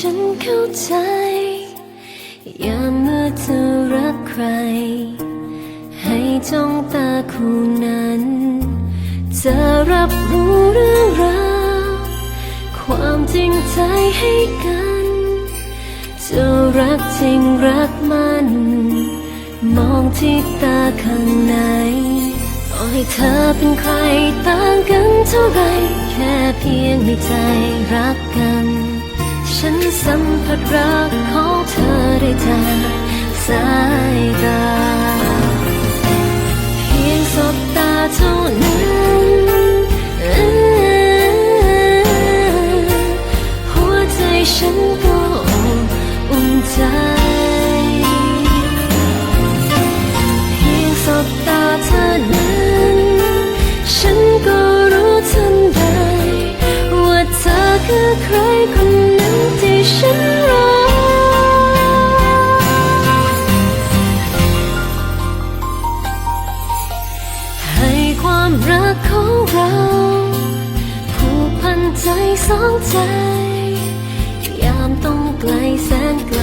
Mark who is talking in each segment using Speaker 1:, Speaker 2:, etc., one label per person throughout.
Speaker 1: ฉันเข้าใจ อย่าเมื่อเธอรักใคร ให้จ้องตาคู่นั้น จะรับรู้เรื่องราวความจริงใจให้กัน จะรักจริงรักมัน มองที่ตาข้างในต่อให้เธอเป็นใครต่างกันเท่าไร แค่เพียงในใจรักกัน ฉันสัมผัสรักของเธอได้จากสายตา เพียงสบตาเท่านั้นหัวใจฉันก็อุ่นใจ เพียงสบตาเท่านั้น สองใจ ยามต้องไกลแสนไกล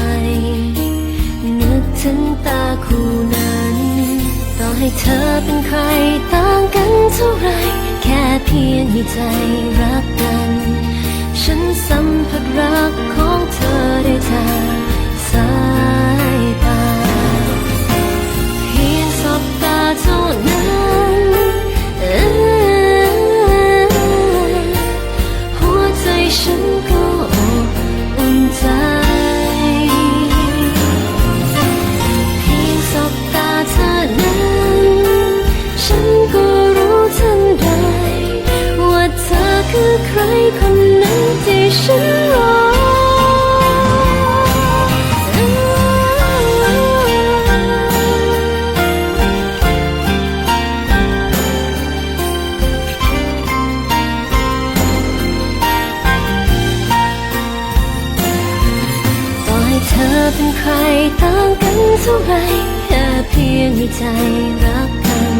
Speaker 1: นึกถึงตาคู่นั้น ต่อให้เธอเป็นใครต่างกันเท่าไร แค่เพียงให้ใจรักกัน ฉันสัมผัสรักของ ใครต่างกันเท่าไรแค่เพียงมีใจรักกัน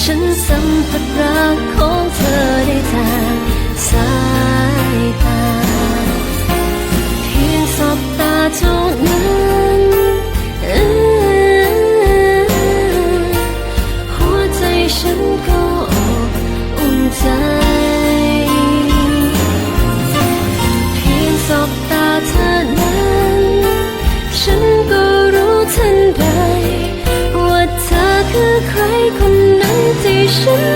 Speaker 1: ฉันสัมผัสรักของเธอได้จาก 身。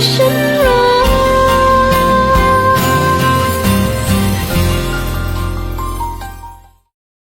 Speaker 1: Sinh